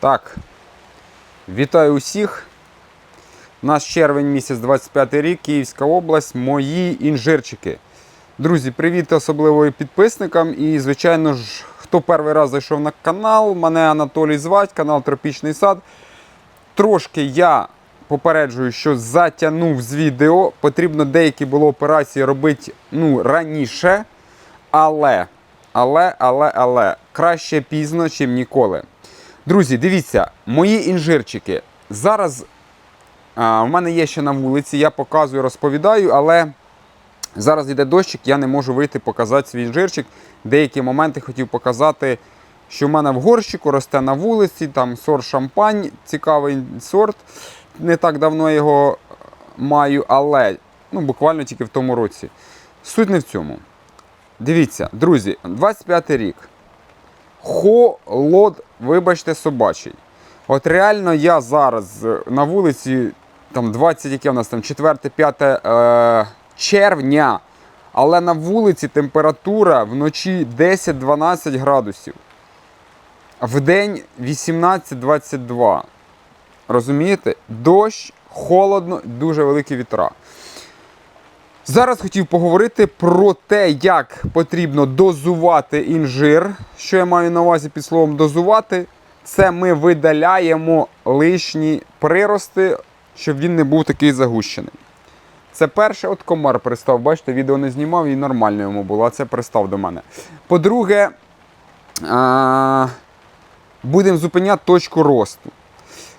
Так, вітаю усіх. У нас червень місяць 25 рік, Київська область, мої інжирчики. Друзі, привіт особливо і підписникам. І, звичайно ж, хто перший раз зайшов на канал, мене Анатолій звать, канал Тропічний сад. Трошки я попереджую, що затягнув з відео. Потрібно деякі було операції робити ну, раніше. Але, але, але, але, краще пізно, чим ніколи. Друзі, дивіться, мої інжирчики. Зараз а, в мене є ще на вулиці, я показую, розповідаю, але зараз йде дощик, я не можу вийти показати свій інжирчик. Деякі моменти хотів показати, що в мене в горщику росте на вулиці, там сорт шампань, цікавий сорт. Не так давно його маю, але ну, буквально тільки в тому році. Суть не в цьому. Дивіться, друзі, 25 рік. Холод, вибачте, собачий. От реально я зараз е, на вулиці, там 20, яке в нас там 4-5 е, червня, але на вулиці температура вночі 10-12 градусів. В день 18-22. Розумієте? Дощ, холодно, дуже великі вітра. Зараз хотів поговорити про те, як потрібно дозувати інжир. Що я маю на увазі під словом дозувати? Це ми видаляємо лишні прирости, щоб він не був такий загущений. Це перше, от комар пристав. Бачите, відео не знімав і нормально йому було, а це пристав до мене. По-друге, будемо зупиняти точку росту.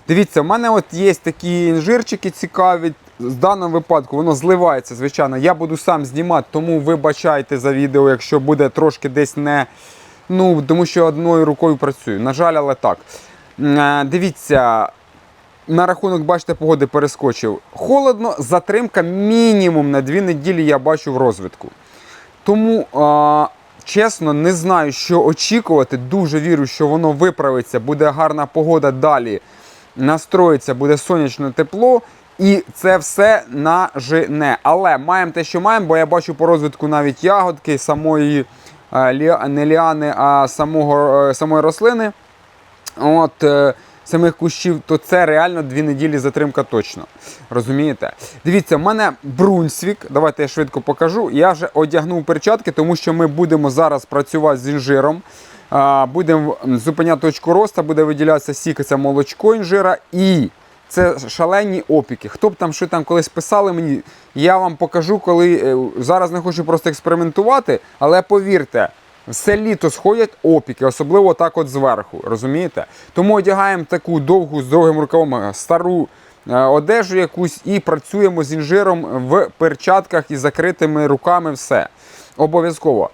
Дивіться, в мене от є такі інжирчики цікаві. В даному випадку воно зливається, звичайно. Я буду сам знімати, тому вибачайте за відео, якщо буде трошки десь не. Ну, тому що одною рукою працюю. На жаль, але так. Е, Дивіться, на рахунок, бачите, погоди перескочив. Холодно, затримка мінімум на дві неділі я бачу в розвитку. Тому, а, чесно, не знаю, що очікувати. Дуже вірю, що воно виправиться, буде гарна погода далі. Настроїться, буде сонячно тепло. І це все нажине. Але маємо те, що маємо, бо я бачу по розвитку навіть ягодки самої е, не ліани, а самого, е, самої рослини. От, е, самих кущів, то це реально дві неділі затримка точно. Розумієте? Дивіться, в мене Брунсвік. Давайте я швидко покажу. Я вже одягнув перчатки, тому що ми будемо зараз працювати з інжиром. Будемо зупиняти точку росту, буде виділятися сік, молочко інжира і це шалені опіки. Хто б там що там колись писали мені, я вам покажу, коли е, зараз не хочу просто експериментувати, але повірте, все літо сходять опіки, особливо так от зверху. Розумієте? Тому одягаємо таку довгу з довгим рукавом е, стару е, одежу якусь і працюємо з інжиром в перчатках і закритими руками. Все. Обов'язково.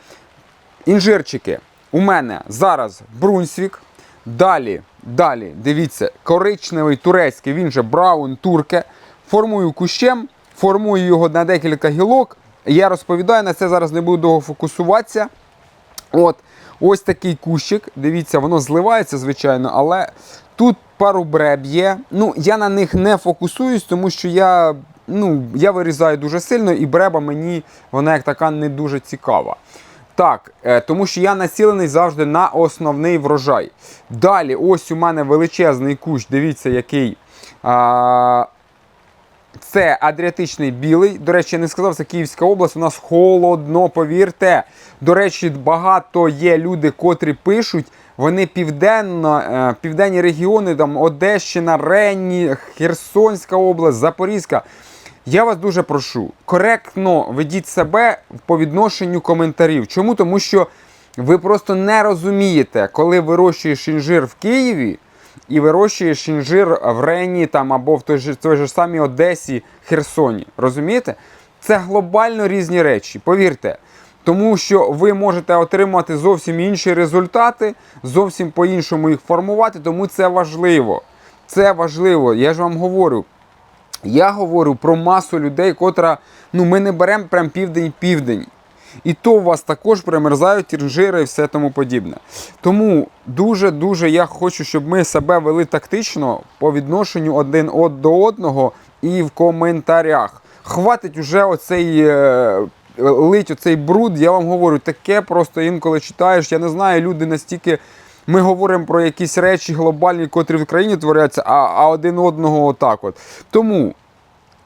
Інжирчики. У мене зараз Брунсвік. Далі, далі, дивіться, коричневий турецький, він же Браун Турке. Формую кущем, формую його на декілька гілок. Я розповідаю, на це зараз не буду довго фокусуватися. От, ось такий кущик. Дивіться, воно зливається, звичайно, але тут пару бреб є. Ну, я на них не фокусуюсь, тому що я, ну, я вирізаю дуже сильно, і бреба мені вона як така не дуже цікава. Так, е, тому що я націлений завжди на основний врожай. Далі, ось у мене величезний кущ, дивіться, який. А, це Адріатичний білий. До речі, я не сказав, це Київська область. У нас холодно, повірте. До речі, багато є люди, котрі пишуть. Вони південно, е, південні регіони, там Одещина, Ренні, Херсонська область, Запорізька. Я вас дуже прошу, коректно ведіть себе по відношенню коментарів. Чому? Тому що ви просто не розумієте, коли вирощуєш інжир в Києві і вирощуєш інжир в Рені там, або в той же, той же самій Одесі, Херсоні. Розумієте? Це глобально різні речі, повірте. Тому що ви можете отримати зовсім інші результати, зовсім по-іншому їх формувати, тому це важливо. Це важливо. Я ж вам говорю. Я говорю про масу людей, котра, ну ми не беремо прям південь-південь. І то у вас також примерзають інжири і все тому подібне. Тому дуже-дуже я хочу, щоб ми себе вели тактично по відношенню один од до одного і в коментарях. Хватить уже оцей е, лить оцей бруд, я вам говорю, таке просто інколи читаєш. Я не знаю, люди настільки ми говоримо про якісь речі глобальні, котрі в країні творяться, а, а один одного отак от. Тому.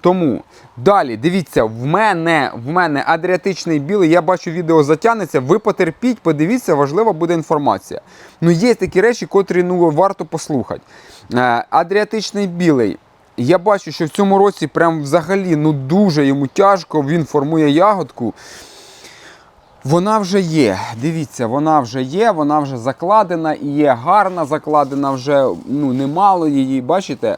Тому далі, дивіться, в мене в мене адріатичний білий, я бачу, відео затягнеться. Ви потерпіть, подивіться, важлива буде інформація. Ну, є такі речі, котрі ну, варто послухати. Е, адріатичний білий. Я бачу, що в цьому році прям взагалі ну, дуже йому тяжко, він формує ягодку. Вона вже є. Дивіться, вона вже є, вона вже закладена і є гарна закладена, вже ну, немало її. Бачите?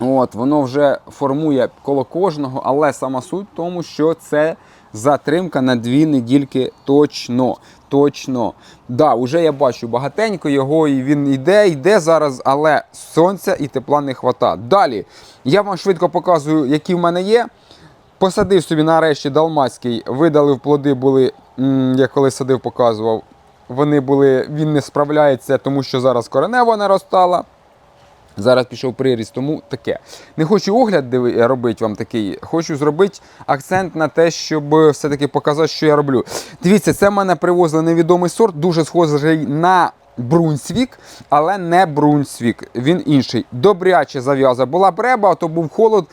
От, Воно вже формує коло кожного, але сама суть в тому, що це затримка на дві недільки точно. Точно. Да, вже я бачу багатенько його, і він йде, йде зараз, але сонця і тепла не вистачає. Далі я вам швидко показую, які в мене є. Посадив собі нарешті далмацький, видалив плоди, були, я коли садив, показував. Вони були, він не справляється, тому що зараз коренева не розтала. Зараз пішов приріст, тому таке. Не хочу огляд диви- робити вам такий, хочу зробити акцент на те, щоб все-таки показати, що я роблю. Дивіться, це в мене привозили невідомий сорт, дуже схожий на Брунсвік, але не Брунсвік. Він інший. Добряче зав'яза. Була бреба, а то був холод.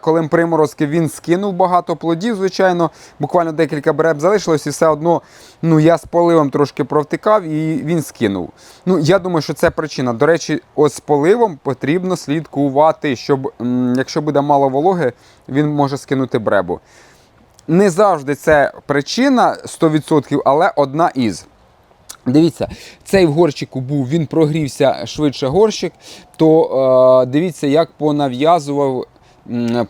Коли приморозки він скинув багато плодів, звичайно, буквально декілька бреб залишилось, і все одно ну, я з поливом трошки провтикав і він скинув. Ну, Я думаю, що це причина. До речі, ось з поливом потрібно слідкувати, щоб якщо буде мало вологи, він може скинути бребу. Не завжди це причина 100%, але одна із. Дивіться, цей в горщику був, він прогрівся швидше горщик, то е, дивіться, як понав'язував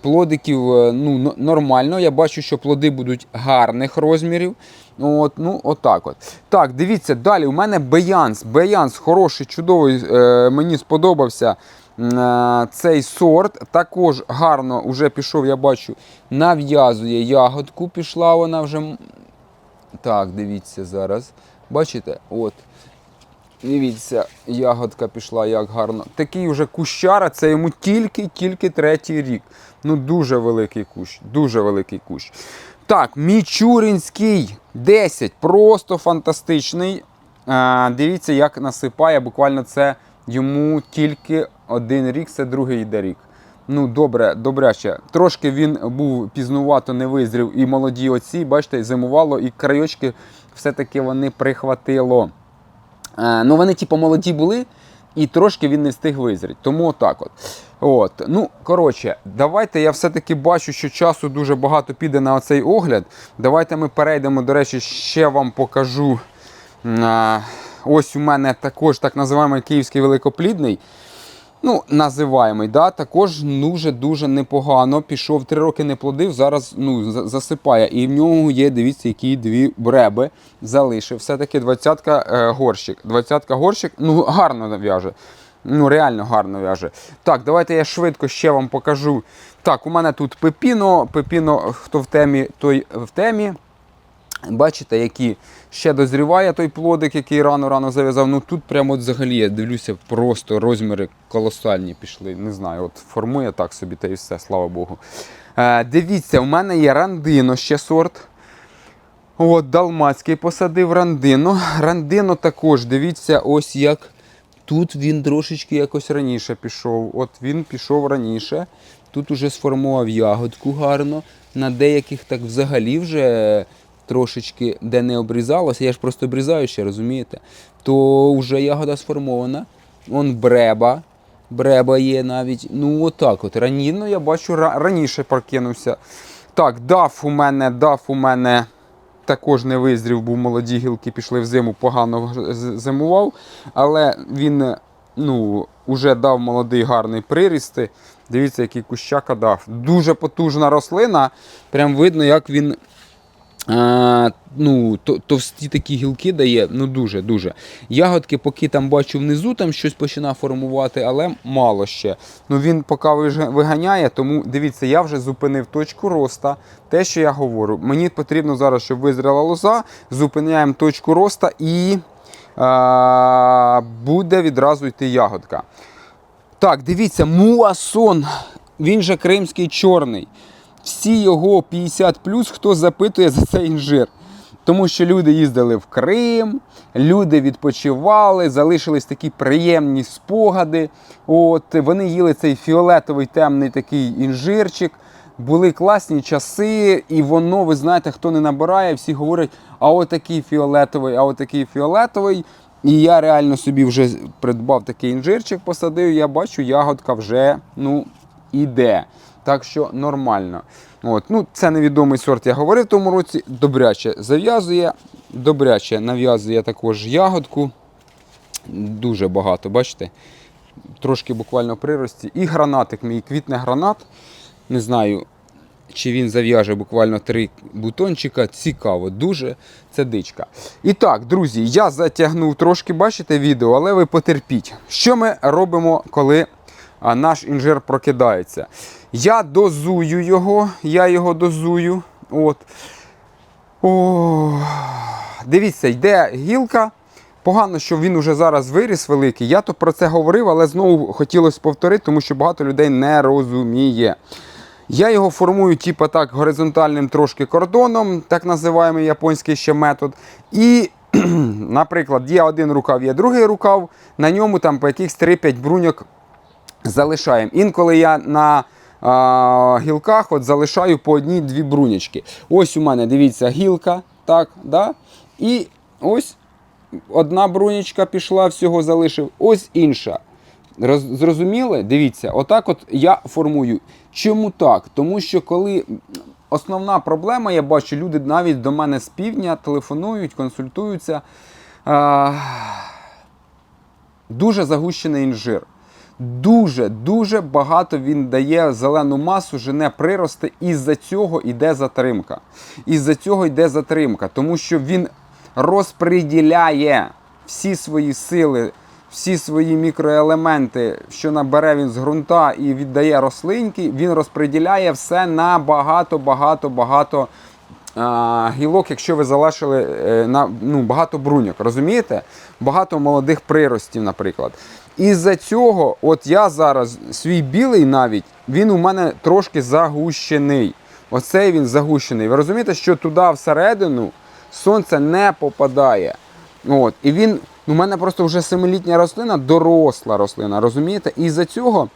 плодиків е, ну, нормально. Я бачу, що плоди будуть гарних розмірів. От, ну, отак от. Так, дивіться, далі у мене Беянс. Беянс хороший, чудовий, е, мені сподобався. е, Цей сорт також гарно вже пішов, я бачу, нав'язує ягодку. Пішла вона вже так, дивіться зараз. Бачите? От. Дивіться, ягодка пішла як гарно. Такий вже кущара, це йому тільки-тільки третій рік. Ну, дуже великий кущ, дуже великий кущ. Так, Мічуринський 10. Просто фантастичний. А, дивіться, як насипає. Буквально це йому тільки один рік, це другий йде рік. Ну, добре, добряче. Трошки він був пізнувато не визрів, і молоді оці, бачите, зимувало, і крайочки все-таки вони прихватило. Е, ну, вони, типу, молоді були, і трошки він не встиг визріти. Тому отак от. От. Ну, коротше, давайте я все-таки бачу, що часу дуже багато піде на оцей огляд. Давайте ми перейдемо, до речі, ще вам покажу. Ось у мене також так називаємо київський великоплідний. Ну, називаємий, да, також дуже-дуже непогано. Пішов три роки не плодив, зараз ну, засипає. І в нього є, дивіться, які дві бреби залишив. Все-таки 20-ка е, горщик. 20-ка горщик, ну, гарно в'яже. Ну, реально гарно в'яже. Так, давайте я швидко ще вам покажу. Так, у мене тут пепіно. Пепіно, хто в темі, той в темі. Бачите, які ще дозріває той плодик, який рано-рано зав'язав. Ну тут прямо от взагалі я дивлюся, просто розміри колосальні пішли. Не знаю, от формує так собі та і все, слава Богу. Е, дивіться, в мене є рандино ще сорт. От, Далмацький посадив рандино. Рандино також, дивіться, ось як. Тут він трошечки якось раніше пішов. От він пішов раніше. Тут уже сформував ягодку гарно. На деяких так взагалі вже трошечки де не обрізалося. Я ж просто обрізаю ще, розумієте? То вже ягода сформована. Он бреба. Бреба є навіть. Ну, отак от. Раніно я бачу, раніше прокинувся. Так, даф у мене, даф у мене також не визрів, бо молоді гілки пішли в зиму, погано зимував. Але він ну, уже дав молодий гарний прирісти. Дивіться, який кущака дав. Дуже потужна рослина. Прям видно, як він. А, ну, то- товсті такі гілки дає, ну дуже дуже. Ягодки, поки там бачу внизу, там щось починає формувати, але мало ще. Ну він поки виганяє, тому дивіться, я вже зупинив точку роста. Те, що я говорю, мені потрібно зараз, щоб визріла лоза, зупиняємо точку роста і а, буде відразу йти ягодка. Так, дивіться, муасон. Він же кримський чорний. Всі його 50 хто запитує за цей інжир. Тому що люди їздили в Крим, люди відпочивали, залишились такі приємні спогади. От, вони їли цей фіолетовий темний такий інжирчик. Були класні часи, і воно, ви знаєте, хто не набирає, всі говорять, а отакий фіолетовий, а отакий фіолетовий. І я реально собі вже придбав такий інжирчик, посадив. Я бачу, ягодка вже ну, іде. Так що нормально. От. Ну, Це невідомий сорт, я говорив в тому році. Добряче зав'язує, добряче нав'язує також ягодку. Дуже багато, бачите? Трошки буквально прирості. І гранатик мій квітне гранат. Не знаю, чи він зав'яже буквально три бутончика. Цікаво, дуже це дичка. І так, друзі, я затягнув трошки, бачите, відео, але ви потерпіть. Що ми робимо, коли наш інжир прокидається? Я дозую його, я його дозую. От. О, дивіться, йде гілка. Погано, що він уже зараз виріс великий. Я то про це говорив, але знову хотілося повторити, тому що багато людей не розуміє. Я його формую, типу так, горизонтальним трошки кордоном, так називаємо японський ще метод. І, наприклад, є один рукав, є другий рукав, на ньому там по якихось 3-5 бруньок залишаємо. Інколи я на а, гілках от залишаю по одній-дві брунячки. Ось у мене, дивіться, гілка, так, да? і ось одна брунячка пішла, всього залишив, ось інша. Роз, зрозуміли? Дивіться, отак от я формую. Чому так? Тому що коли основна проблема, я бачу, люди навіть до мене з півдня телефонують, консультуються. Дуже загущений інжир. Дуже дуже багато він дає зелену масу, жене прирости, і з-за цього йде затримка. Із-за цього йде затримка, тому що він розподіляє всі свої сили, всі свої мікроелементи, що набере він з ґрунта і віддає рослинки, він розподіляє все на багато, багато, багато гілок, якщо ви залишили е, на ну, багато бруньок, розумієте? Багато молодих приростів, наприклад. Із-за цього, от я зараз свій білий навіть, він у мене трошки загущений. Оцей він загущений. Ви розумієте, що туди всередину сонце не попадає. От. І він, у мене просто вже семилітня рослина, доросла рослина, розумієте? І з-за цього.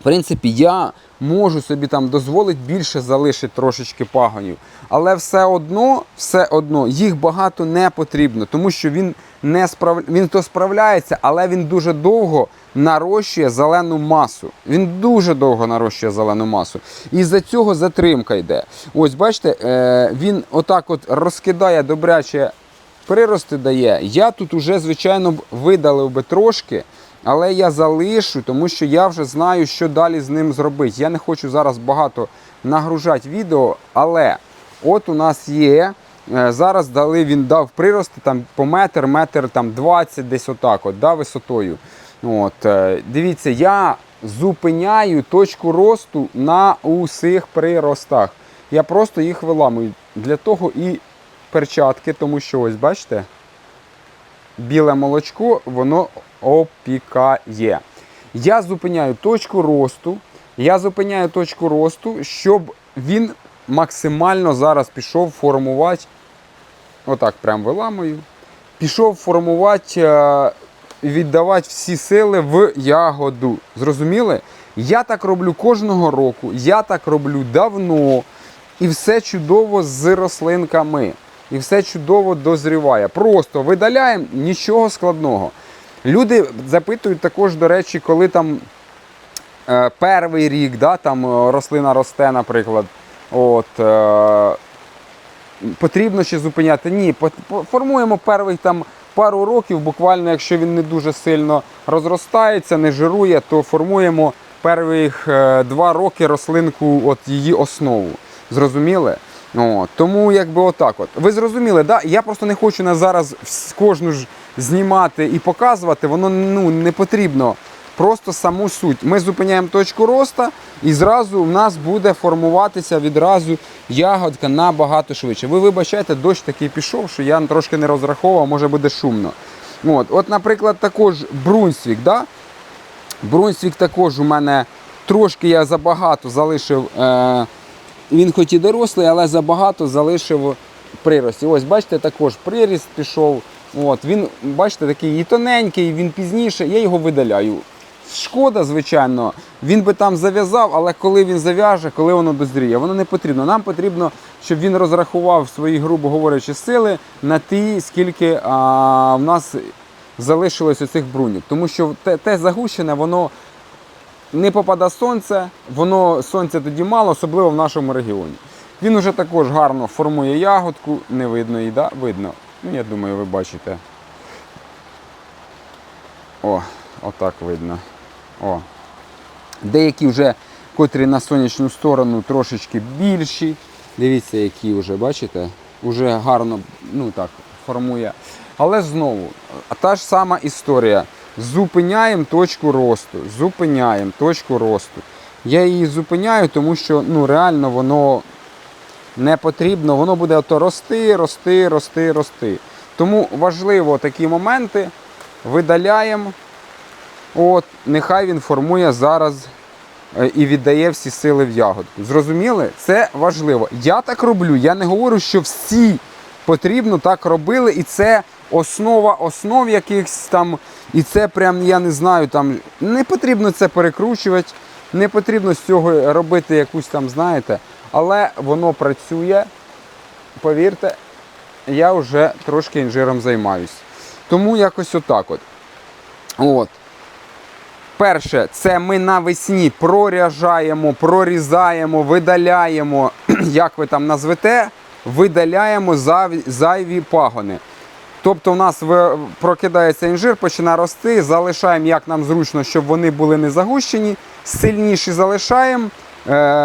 В принципі, я можу собі там дозволити більше залишити трошечки пагонів. Але все одно, все одно їх багато не потрібно, тому що він не справ... він то справляється, але він дуже довго нарощує зелену масу. Він дуже довго нарощує зелену масу. І з-за цього затримка йде. Ось бачите, е, він отак от розкидає добряче прирости дає. Я тут уже, звичайно, видалив би трошки. Але я залишу, тому що я вже знаю, що далі з ним зробити. Я не хочу зараз багато нагружати відео, але от у нас є. е, Зараз дали, він дав прирости там по метр, метр там 20, десь отак, от, да, висотою. От, е, Дивіться, я зупиняю точку росту на усіх приростах. Я просто їх виламую. Для того і перчатки, тому що ось бачите біле молочко, воно опікає. Я зупиняю точку росту. Я зупиняю точку росту, щоб він максимально зараз пішов формувати. Отак, прям виламую. Пішов формувати, е, віддавати всі сили в ягоду. Зрозуміли? Я так роблю кожного року, я так роблю давно. І все чудово з рослинками. І все чудово дозріває. Просто видаляємо нічого складного. Люди запитують також, до речі, коли там е, перший рік, да, там е, рослина росте, наприклад. От, е, потрібно ще зупиняти. Ні, формуємо перших там пару років, буквально, якщо він не дуже сильно розростається, не жирує, то формуємо перших е, два роки рослинку, от її основу. Зрозуміли? О, тому якби отак от. Ви зрозуміли, да? Я просто не хочу на зараз кожну ж знімати і показувати, воно ну, не потрібно. Просто саму суть. Ми зупиняємо точку росту і зразу в нас буде формуватися відразу ягодка набагато швидше. Ви вибачайте, дощ такий пішов, що я трошки не розраховував, може буде шумно. От, от наприклад, також Брунсвік. Да? Брунсвік також у мене трошки я забагато залишив. Е- він хоч і дорослий, але забагато залишив прирості. Ось, бачите, також приріст пішов. От, він, бачите, такий і тоненький, він пізніше, я його видаляю. Шкода, звичайно, він би там зав'язав, але коли він зав'яже, коли воно дозріє, воно не потрібно. Нам потрібно, щоб він розрахував свої, грубо говорячи, сили на ті, скільки а, в нас залишилось оцих бруньок. Тому що те, те загущене, воно не попаде сонце, воно сонця тоді мало, особливо в нашому регіоні. Він уже також гарно формує ягодку, не видно її, да? видно. Ну, я думаю, ви бачите. О, отак видно. О. Деякі вже, котрі на сонячну сторону трошечки більші. Дивіться, які вже, бачите? Уже гарно ну так, формує. Але знову, та ж сама історія. Зупиняємо точку росту. Зупиняємо точку росту. Я її зупиняю, тому що ну, реально воно не потрібно, воно буде ото рости, рости, рости, рости. Тому важливо такі моменти видаляємо. От, нехай він формує зараз е, і віддає всі сили в ягодку. Зрозуміли? Це важливо. Я так роблю. Я не говорю, що всі потрібно так робили, і це основа основ якихось там. І це прям, я не знаю, там не потрібно це перекручувати, не потрібно з цього робити якусь там, знаєте, але воно працює. Повірте, я вже трошки інжиром займаюсь. Тому якось отак от. От. Перше, це ми навесні проряжаємо, прорізаємо, видаляємо, як ви там назвете, видаляємо зайві, пагони. Тобто у нас прокидається інжир, починає рости, залишаємо як нам зручно, щоб вони були не загущені. Сильніші залишаємо,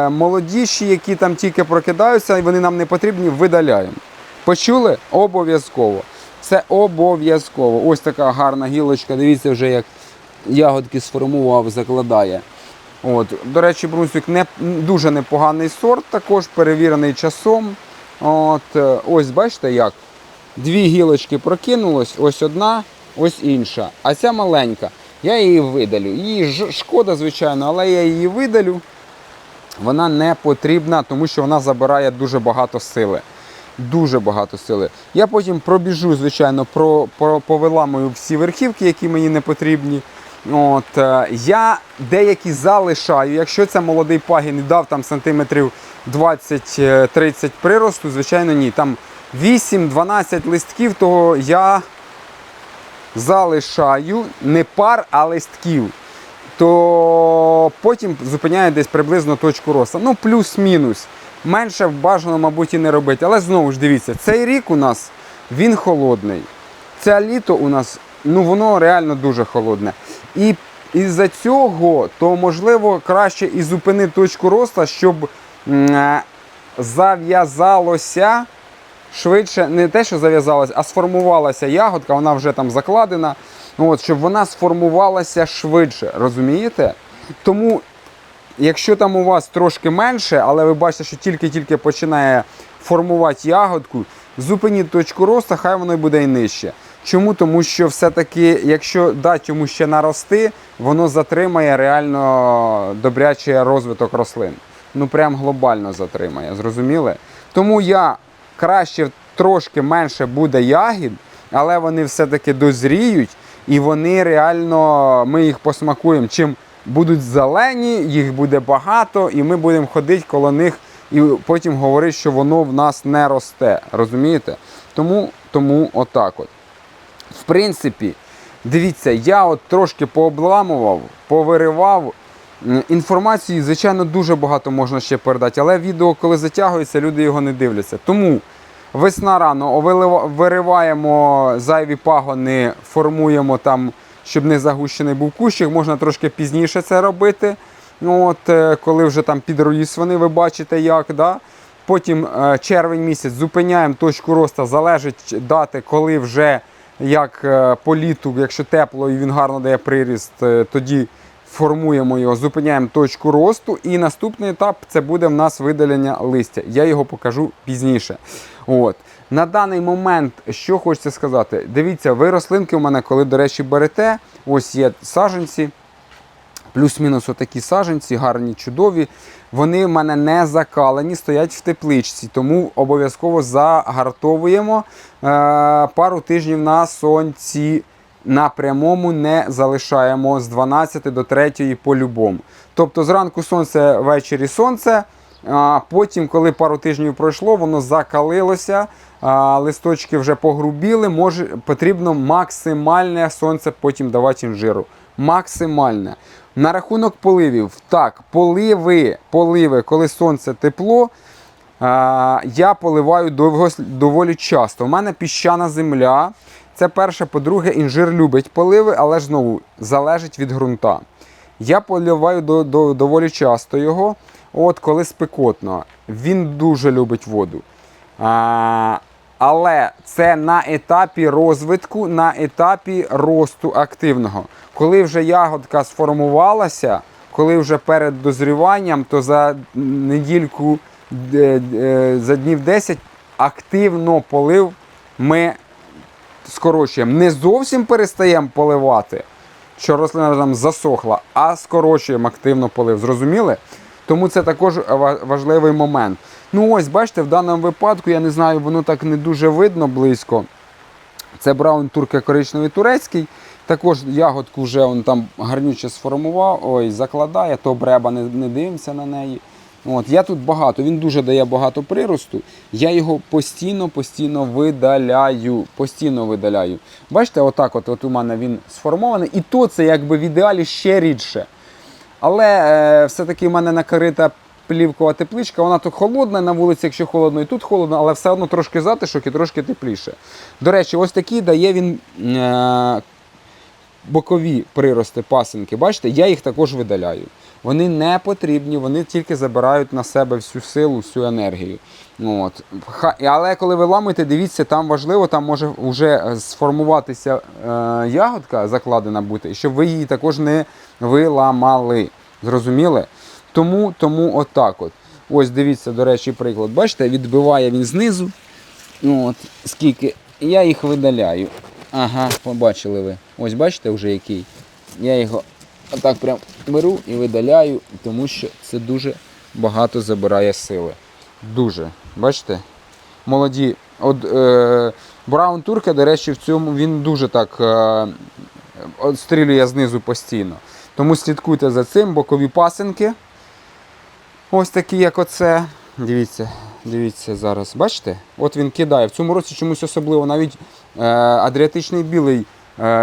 молодіші, які там тільки прокидаються, і вони нам не потрібні, видаляємо. Почули? Обов'язково. Це обов'язково. Ось така гарна гілочка. Дивіться, вже як ягодки сформував, закладає. От. До речі, брунсвік не, дуже непоганий сорт, також перевірений часом. От. е, Ось бачите як? Дві гілочки прокинулось, ось одна, ось інша. А ця маленька. Я її видалю. Її шкода, звичайно, але я її видалю. Вона не потрібна, тому що вона забирає дуже багато сили. Дуже багато сили. Я потім пробіжу, звичайно, про, про, повиламую всі верхівки, які мені не потрібні. От, е, я деякі залишаю. Якщо це молодий пагін і дав там сантиметрів 20-30 приросту, звичайно, ні. Там 8-12 листків, то я залишаю не пар, а листків. То потім зупиняю десь приблизно точку росту. Ну, плюс-мінус. Менше бажано, мабуть, і не робити. Але знову ж дивіться, цей рік у нас він холодний. Це літо у нас, ну воно реально дуже холодне. І із-за цього, то можливо краще і зупинити точку росту, щоб е, зав'язалося швидше, не те, що зав'язалася, а сформувалася ягодка, вона вже там закладена. От, щоб вона сформувалася швидше, розумієте? Тому, якщо там у вас трошки менше, але ви бачите, що тільки-тільки починає формувати ягодку, зупиніть точку росту, хай воно буде і нижче. Чому? Тому що все-таки, якщо дати йому ще нарости, воно затримає реально добрячий розвиток рослин. Ну прям глобально затримає, зрозуміли? Тому я краще трошки менше буде ягід, але вони все-таки дозріють і вони реально, ми їх посмакуємо. Чим будуть зелені, їх буде багато, і ми будемо ходити коло них і потім говорити, що воно в нас не росте. Розумієте? Тому, тому отак от. В принципі, дивіться, я от трошки пообламував, повиривав. Інформації, звичайно, дуже багато можна ще передати, але відео, коли затягується, люди його не дивляться. Тому весна рано вириваємо зайві пагони, формуємо там, щоб не загущений був кущик. Можна трошки пізніше це робити. От, е, коли вже там підроліз вони, ви бачите як. Да? Потім е, червень місяць зупиняємо точку росту, залежить дати, коли вже як е, по літу, якщо тепло і він гарно дає приріст, тоді формуємо його, зупиняємо точку росту. І наступний етап це буде в нас видалення листя. Я його покажу пізніше. От. На даний момент, що хочеться сказати, дивіться, ви рослинки у мене, коли, до речі, берете, ось є саджанці Плюс-мінус отакі саженці, гарні, чудові. Вони в мене не закалені, стоять в тепличці, тому обов'язково загартовуємо е, пару тижнів на сонці. На прямому не залишаємо з 12 до 3 по-любому. Тобто зранку сонце, ввечері сонце. Потім, коли пару тижнів пройшло, воно закалилося, листочки вже погрубіли. Може, потрібно максимальне сонце потім давати інжиру. Максимальне. На рахунок поливів. Так, поливи, поливи, коли сонце тепло. Я поливаю довго- доволі часто. У мене піщана земля. Це перше, по-друге, інжир любить поливи, але ж знову залежить від ґрунта. Я поливаю до, до, доволі часто його, от коли спекотно. Він дуже любить воду. А, але це на етапі розвитку, на етапі росту активного. Коли вже ягодка сформувалася, коли вже перед дозріванням, то за недільку, е, е, за днів 10 активно полив ми скорочуємо. Не зовсім перестаємо поливати, що рослина там засохла, а скорочуємо активно полив. Зрозуміли? Тому це також важливий момент. Ну ось, бачите, в даному випадку, я не знаю, воно так не дуже видно близько. Це браун турка коричневий турецький. Також ягодку вже он там гарнюче сформував, ой, закладає, то бреба не, не дивимося на неї. От, я тут багато, він дуже дає багато приросту. Я його постійно, постійно видаляю. Постійно видаляю. Бачите, отак от, от у мене він сформований. І то це якби в ідеалі ще рідше. Але е, все-таки в мене накрита плівкова тепличка, вона тут холодна на вулиці, якщо холодно, і тут холодно, але все одно трошки затишок і трошки тепліше. До речі, ось такі дає він е, бокові прирости пасинки. Бачите, я їх також видаляю. Вони не потрібні, вони тільки забирають на себе всю силу, всю енергію. От. Але коли ви ламуєте, дивіться, там важливо, там може вже сформуватися е, ягодка, закладена бути, щоб ви її також не виламали. Зрозуміли? Тому, тому отак от. Ось дивіться, до речі, приклад. Бачите, відбиває він знизу. От, скільки. Я їх видаляю. Ага, побачили ви. Ось бачите вже який. Я його отак прям беру і видаляю, тому що це дуже багато забирає сили. Дуже. Бачите? Молоді. От е, Браун Турка, до речі, в цьому він дуже так е, отстрілює знизу постійно. Тому слідкуйте за цим, бокові пасинки. Ось такі, як оце. Дивіться, дивіться зараз. Бачите? От він кидає. В цьому році чомусь особливо навіть е, адріатичний білий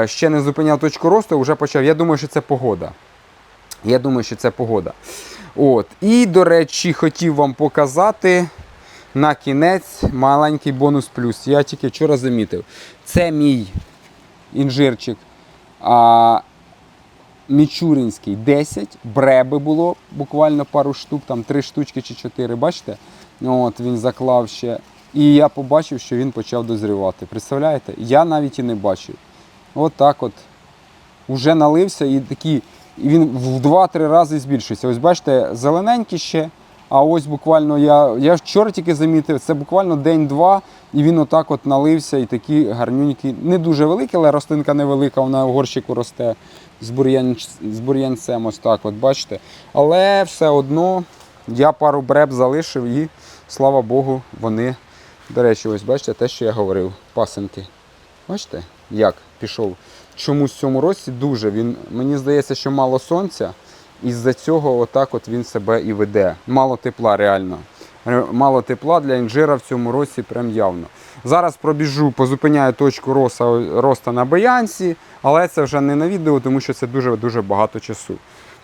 ще не зупиняв точку росту, вже почав. Я думаю, що це погода. Я думаю, що це погода. От. І, до речі, хотів вам показати на кінець маленький бонус плюс. Я тільки вчора замітив. Це мій інжирчик. А, Мічуринський 10, бреби було буквально пару штук, там 3 штучки чи 4, бачите? От Він заклав ще. І я побачив, що він почав дозрівати. Представляєте? Я навіть і не бачив. От так от. Уже налився і такий, він в 2-3 рази збільшується. Ось бачите, зелененький ще. А ось буквально я, я вчора тільки замітив, це буквально день-два, і він отак от налився, і такі гарнюнькі, не дуже великі, але рослинка невелика, вона в горщику росте з, бур'ян, з бур'янцем, ось так от, бачите. Але все одно я пару бреб залишив і, слава Богу, вони, до речі, ось бачите, те, що я говорив, пасинки. Бачите, як пішов. Чомусь в цьому році дуже він, мені здається, що мало сонця. І з-за цього отак от він себе і веде. Мало тепла реально. Мало тепла для інжира в цьому році прям явно. Зараз пробіжу, позупиняю точку роста, роста на баянсі, але це вже не на відео, тому що це дуже-дуже багато часу.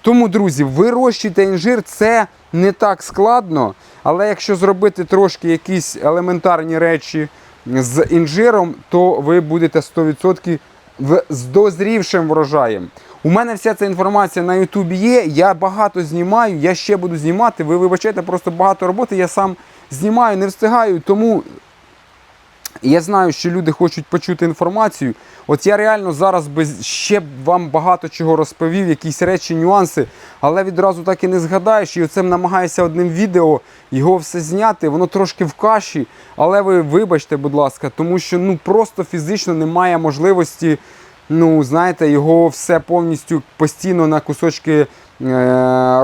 Тому, друзі, вирощуйте інжир, це не так складно, але якщо зробити трошки якісь елементарні речі з інжиром, то ви будете 100% в- з дозрівшим врожаєм. У мене вся ця інформація на Ютубі є. Я багато знімаю, я ще буду знімати. Ви вибачайте, просто багато роботи. Я сам знімаю, не встигаю. Тому я знаю, що люди хочуть почути інформацію. От я реально зараз би ще вам багато чого розповів, якісь речі, нюанси, але відразу так і не згадаєш. І оце намагаюся одним відео його все зняти. Воно трошки в каші, але ви вибачте, будь ласка, тому що ну просто фізично немає можливості ну, знаєте, його все повністю постійно на кусочки е,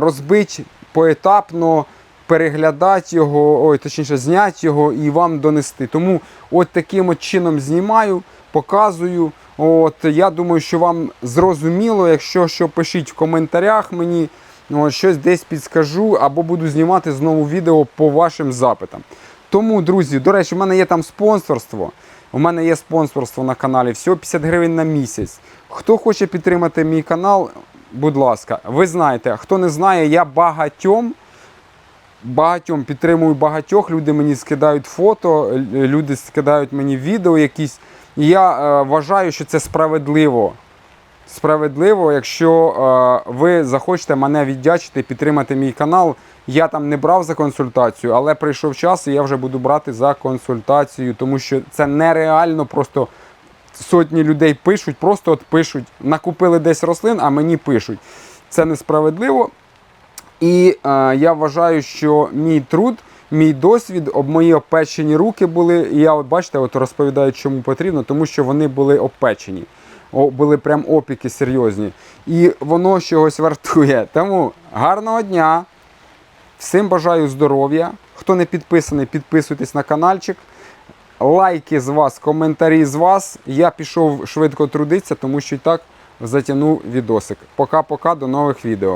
розбити поетапно, переглядати його, ой, точніше, зняти його і вам донести. Тому от таким от чином знімаю, показую. От, я думаю, що вам зрозуміло, якщо що пишіть в коментарях мені, от, щось десь підскажу, або буду знімати знову відео по вашим запитам. Тому, друзі, до речі, в мене є там спонсорство. У мене є спонсорство на каналі, всього 50 гривень на місяць. Хто хоче підтримати мій канал, будь ласка, ви знаєте, хто не знає, я багатьом багатьом підтримую багатьох. Люди мені скидають фото, люди скидають мені відео якісь. І я е, вважаю, що це справедливо. Справедливо, якщо е, ви захочете мене віддячити, підтримати мій канал. Я там не брав за консультацію, але прийшов час, і я вже буду брати за консультацію, тому що це нереально просто сотні людей пишуть, просто от пишуть, накупили десь рослин, а мені пишуть. Це несправедливо. І е, я вважаю, що мій труд, мій досвід, об мої опечені руки були. І я, бачите, от розповідаю, чому потрібно, тому що вони були опечені. О, були прям опіки серйозні. І воно чогось вартує. Тому гарного дня. Всім бажаю здоров'я. Хто не підписаний, підписуйтесь на каналчик. Лайки з вас, коментарі з вас. Я пішов швидко трудитися, тому що і так затягнув відосик. Пока-пока, до нових відео.